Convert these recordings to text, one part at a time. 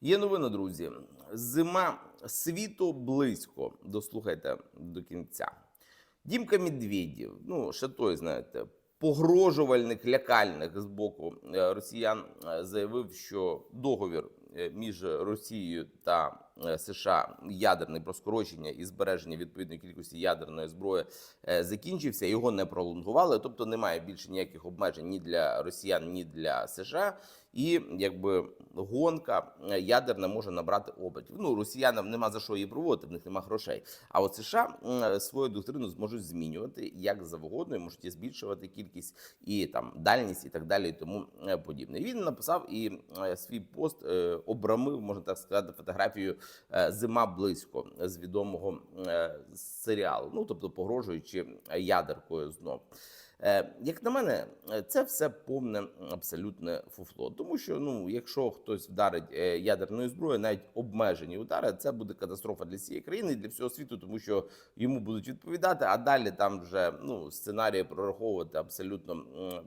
Є новина, друзі. Зима світу близько. Дослухайте до кінця. Дімка Медведів, ну ще той, знаєте, погрожувальник, лякальних з боку е, росіян е, заявив, що договір е, між Росією та США ядерний про скорочення і збереження відповідної кількості ядерної зброї е, закінчився. Його не пролонгували, тобто немає більше ніяких обмежень ні для росіян, ні для США. І якби гонка е, ядерна може набрати обертів. Ну росіянам нема за що її проводити, в них нема грошей. А от США свою доктрину зможуть змінювати як завгодно, і можуть збільшувати кількість і там дальність, і так далі, і тому е, подібне. Він написав і е, свій пост е, обрамив, можна так сказати, фотографію е, зима близько з відомого е, серіалу. Ну тобто погрожуючи ядеркою знов. Е, Як на мене, е, це все повне абсолютне фуфло. Тому що ну, якщо хтось вдарить е, ядерною зброєю, навіть обмежені удари, це буде катастрофа для всієї країни і для всього світу, тому що йому будуть відповідати, а далі там вже ну, сценарії прораховувати абсолютно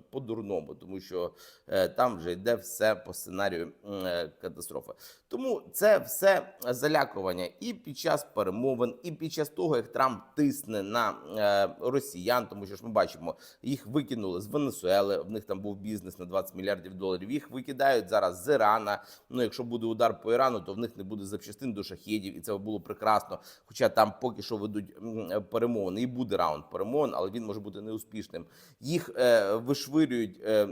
по-дурному, тому що е, там вже йде все по сценарію е, катастрофи. Тому це все залякування і під час перемовин, і під час того, як Трамп тисне на е, росіян, тому що ж ми бачимо, їх викинули з Венесуели. В них там був бізнес на 20 мільярдів доларів. Їх викидають зараз з Ірана. Ну, якщо буде удар по Ірану, то в них не буде запчастин до шахедів, і це було прекрасно. Хоча там поки що ведуть перемовини, і буде раунд перемовин, але він може бути неуспішним. Їх е, вишвирюють. Е,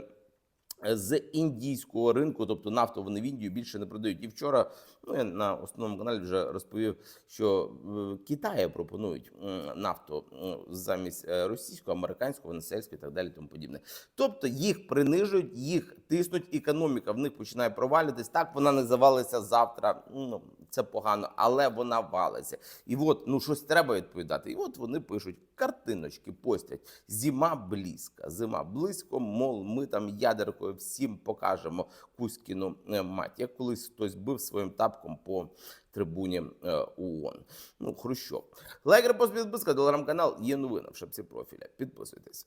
з індійського ринку, тобто нафту вони в Індію більше не продають. І вчора ну, я на основному каналі вже розповів, що в Китаї пропонують нафту замість е, російського, американського, венесельського і так далі, тому подібне. Тобто їх принижують, їх тиснуть. Економіка в них починає провалюватись. Так вона не завалиться завтра. Ну це погано, але вона валиться. І от ну щось треба відповідати. І от вони пишуть картиночки, постять. Зима близька, зима близько. Мол, ми там ядеркою всім покажемо Кузькіну е, мать. Як колись хтось бив своїм тапком по трибуні е, ООН. Ну, Хрущов. Лайк, репост, підписка, телеграм-канал. Є новина в шапці профіля. Підписуйтесь.